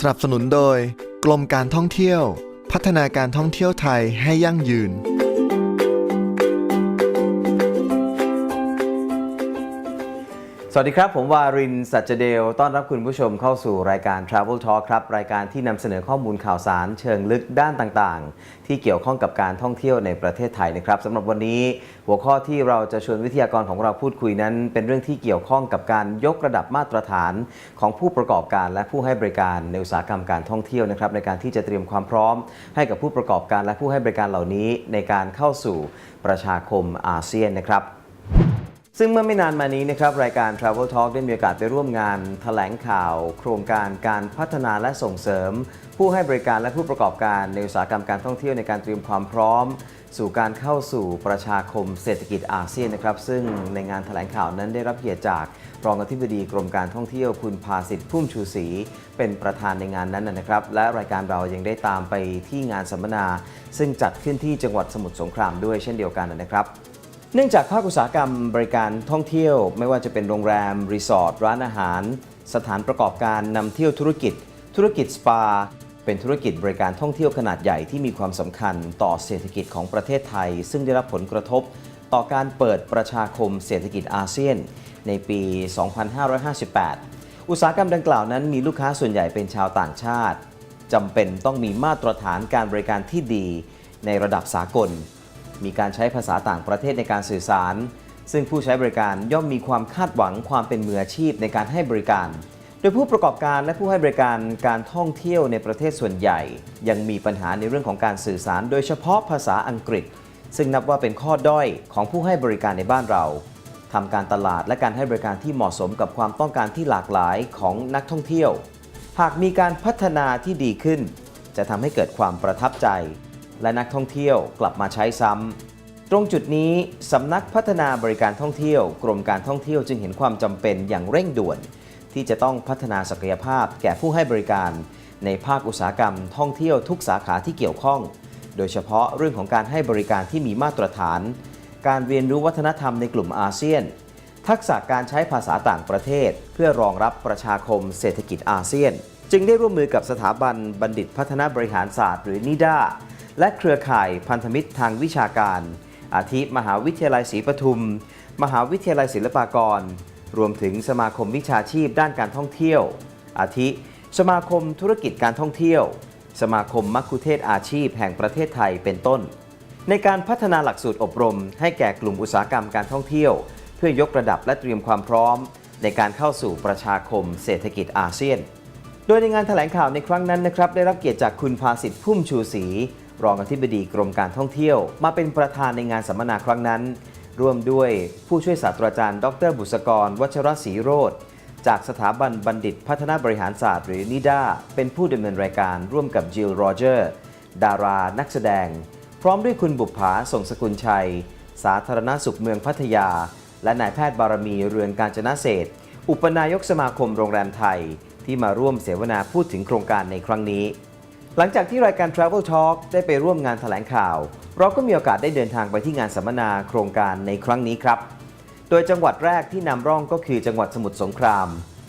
สนับสนุนโดย กรมการท่องเที่ยว พัฒนาการท่องเที่ยวไทยให้ยั่งยืน สวัสดีครับ ผมวารินสัจเดล ต้อนรับคุณผู้ชมเข้าสู่รายการ Travel Talk ครับ รายการที่นำเสนอข้อมูลข่าวสารเชิงลึกด้านต่างๆ ที่เกี่ยวข้องกับการท่องเที่ยวในประเทศไทยนะครับสำหรับวันนี้ หัวข้อที่เราจะชวนวิทยากรของเราพูดคุยนั้น เป็นเรื่องที่เกี่ยวข้องกับการยกระดับมาตรฐานของผู้ประกอบการ และผู้ให้บริการในอุตสาหกรรมการท่องเที่ยวนะครับในการที่จะเตรียมความพร้อม ให้กับผู้ประกอบการและผู้ให้บริการเหล่านี้ ในการเข้าสู่ประชาคมอาเซียนนะครับ ซึ่งเมื่อไม่นานมานี้นะครับรายการ Travel Talk ได้มีโอกาสไปร่วมงานแถลงข่าว โครงการการพัฒนาและส่งเสริม ผู้ให้บริการและผู้ประกอบการในอุตสาหกรรมการท่องเที่ยวในการเตรียมความพร้อม สู่การเข้าสู่ประชาคมเศรษฐกิจอาเซียนนะครับซึ่งในงานแถลงข่าวนั้นได้รับเกียรติจากรองอธิบดีกรมการท่องเที่ยวคุณภาสิทธิ์พุ่มชูศรีเป็นประธานในงานนั้นนะครับ และรายการเรายังได้ตามไปที่งานสัมมนา ซึ่งจัดขึ้นที่จังหวัดสมุทรสงครามด้วยเช่นเดียวกันนะครับ เนื่องจากภาคอุตสาหกรรมบริการท่องเที่ยว ไม่ว่าจะเป็นโรงแรม รีสอร์ท ร้านอาหาร สถานประกอบการนำเที่ยวธุรกิจ ธุรกิจสปา เป็นธุรกิจบริการท่องเที่ยวขนาดใหญ่ที่มีความสำคัญต่อเศรษฐกิจของประเทศไทย ซึ่งได้รับผลกระทบ ต่อการเปิดประชาคมเศรษฐกิจอาเซียน ในปี 2558 อุตสาหกรรมดังกล่าวนั้นมีลูกค้าส่วนใหญ่เป็นชาวต่างชาติจำเป็นต้องมีมาตรฐานการบริการที่ดีในระดับสากล มีการใช้ภาษาต่างประเทศในการสื่อสาร ซึ่งผู้ใช้บริการย่อมมีความคาดหวังความเป็นมืออาชีพในการให้บริการ โดยผู้ประกอบการและผู้ให้บริการการท่องเที่ยวในประเทศส่วนใหญ่ ยังมีปัญหาในเรื่องของการสื่อสาร โดยเฉพาะภาษาอังกฤษ ซึ่งนับว่าเป็นข้อด้อยของผู้ให้บริการในบ้านเราทำการตลาดและการให้บริการที่เหมาะสมกับความต้องการที่หลากหลายของนักท่องเที่ยว หากมีการพัฒนาที่ดีขึ้น จะทำให้เกิดความประทับใจ และนักท่องเที่ยวกลับมาใช้ซ้ำ ตรงจุดนี้สำนักพัฒนาบริการท่องเที่ยว กรมการท่องเที่ยวจึงเห็นความจำเป็นอย่างเร่งด่วน ที่จะต้องพัฒนาศักยภาพแก่ผู้ให้บริการ ในภาคอุตสาหกรรมท่องเที่ยวทุกสาขาที่เกี่ยวข้อง โดยเฉพาะเรื่องของการให้บริการที่มีมาตรฐาน การเรียนรู้วัฒนธรรมในกลุ่มอาเซียน ทักษะการใช้ภาษาต่างประเทศ เพื่อรองรับประชาคมเศรษฐกิจอาเซียน จึงได้ร่วมมือกับสถาบันบัณฑิตพัฒนาบริหารศาสตร์ หรือนิด้า และเครือข่ายพันธมิตรทางวิชาการ อาทิมหาวิทยาลัยศรีปทุม มหาวิทยาลัยศิลปากร รวมถึงสมาคมวิชาชีพด้านการท่องเที่ยว อาทิ สมาคมธุรกิจการท่องเที่ยว สมาคมมัคคุเทศอาชีพแห่งประเทศไทยเป็นต้น ในการพัฒนาหลักสูตรอบรม ให้แก่กลุ่มอุตสาหกรรมการท่องเที่ยว เพื่อยกระดับและเตรียมความพร้อม ในการเข้าสู่ประชาคมเศรษฐกิจอาเซียนโดยในงานแถลงข่าวในครั้งนั้นนะครับ ได้รับเกียรติจากคุณภาสิทธิ์พุ่มชูศรี รองอธิบดีกรมการท่องเที่ยว มาเป็นประธานในงานสัมมนาครั้งนั้น ร่วมด้วยผู้ช่วยศาสตราจารย์ ดรบุษกร วัชรศรีโรธจากสถาบันบัณฑิตพัฒนาบริหารศาสตร์หรือนิด้าเป็นผู้ดำเนินรายการร่วมกับจิลโรเจอร์ ดารานักแสดง พร้อมด้วยคุณบุปผาส่งสกุลชัย สาธารณสุขเมืองพัทยา และนายแพทย์บารมีเรืองการจนาเศษ อุปนายกสมาคมโรงแรมไทย ที่มาร่วมเสวนาพูดถึงโครงการในครั้งนี้ หลังจากที่รายการ Travel Talk ได้ไปร่วมงานแถลงข่าว เราก็มีโอกาสได้เดินทางไปที่งานสัมมนาโครงการในครั้งนี้ครับ โดยจังหวัดแรกที่นำร่องก็คือจังหวัดสมุทรสงคราม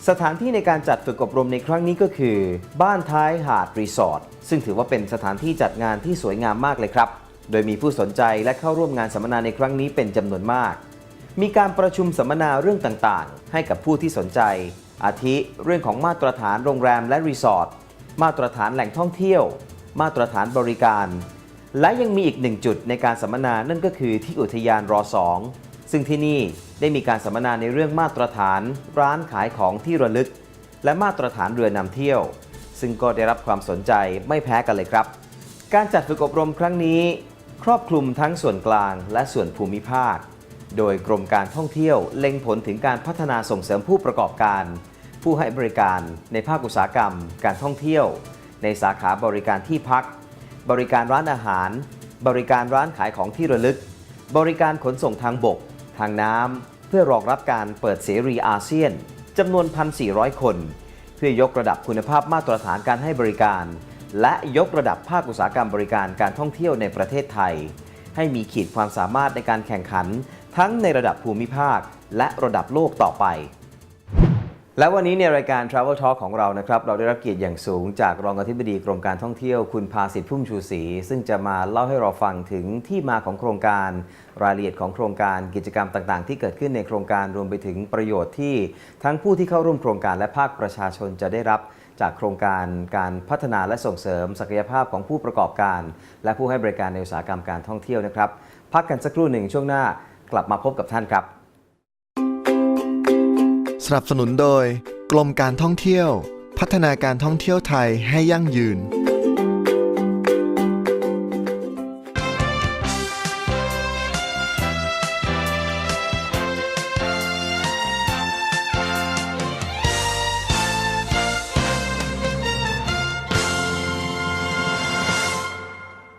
สถานที่ในการจัดฝึกอบรมในครั้งนี้ก็คือ บ้านท้ายหาดรีสอร์ทซึ่งถือว่าเป็นสถานที่จัดงานที่สวยงามมากเลยครับ โดยมีผู้สนใจและเข้าร่วมงานสัมมนาในครั้งนี้เป็นจำนวนมาก มีการประชุมสัมมนาเรื่องต่างๆ ให้กับผู้ที่สนใจ อาทิเรื่องของมาตรฐานโรงแรมและรีสอร์ท มาตรฐานแหล่งท่องเที่ยว มาตรฐานบริการ และยังมีอีกหนึ่งจุดในการสัมมนานั่นก็คือที่อุทยานรอ2ซึ่งที่นี่ได้มีการสัมมนาในเรื่องมาตรฐาน ร้านขายของที่ระลึก และมาตรฐานเรือนำเที่ยว ซึ่งก็ได้รับความสนใจไม่แพ้กันเลยครับ การจัดฝึกอบรมครั้งนี้ ครอบคลุมทั้งส่วนกลางและส่วนภูมิภาค โดยกรมการท่องเที่ยวเล็งผลถึงการพัฒนาส่งเสริมผู้ประกอบการ ผู้ให้บริการในภาคอุตสาหกรรม การท่องเที่ยว ในสาขาบริการที่พัก บริการร้านอาหาร บริการร้านขายของที่ระลึก บริการขนส่งทางบก ทางน้ำ เพื่อรองรับการเปิดเสรีอาเซียนจำนวน 1,400 คน เพื่อยกระดับคุณภาพมาตรฐานการให้บริการ และยกระดับภาคอุตสาหกรรมบริการการท่องเที่ยวในประเทศไทย ให้มีขีดความสามารถในการแข่งขัน ทั้งในระดับภูมิภาค และระดับโลกต่อไป และวันนี้ในรายการ Travel Talk ของเรานะครับ เราได้รับเกียรติอย่างสูงจากรองอธิบดีกรมการท่องเที่ยวคุณภาสิทธิ์พุ่มชูศรีซึ่งจะมาเล่าให้เราฟังถึงที่มาของโครงการ รายละเอียดของโครงการกิจกรรมต่างๆ ที่เกิดขึ้นในโครงการรวมไปถึงประโยชน์ที่ ทั้งผู้ที่เข้าร่วมโครงการและภาคประชาชนจะได้รับจากโครงการการพัฒนาและส่งเสริมศักยภาพของผู้ประกอบการ และผู้ให้บริการในอุตสาหกรรมการท่องเที่ยวนะครับ พักกันสักครู่หนึ่งช่วงหน้ากลับมาพบกับท่านครับ นับสนุนโดย กรมการท่องเที่ยว พัฒนาการท่องเที่ยวไทยให้ยั่งยืน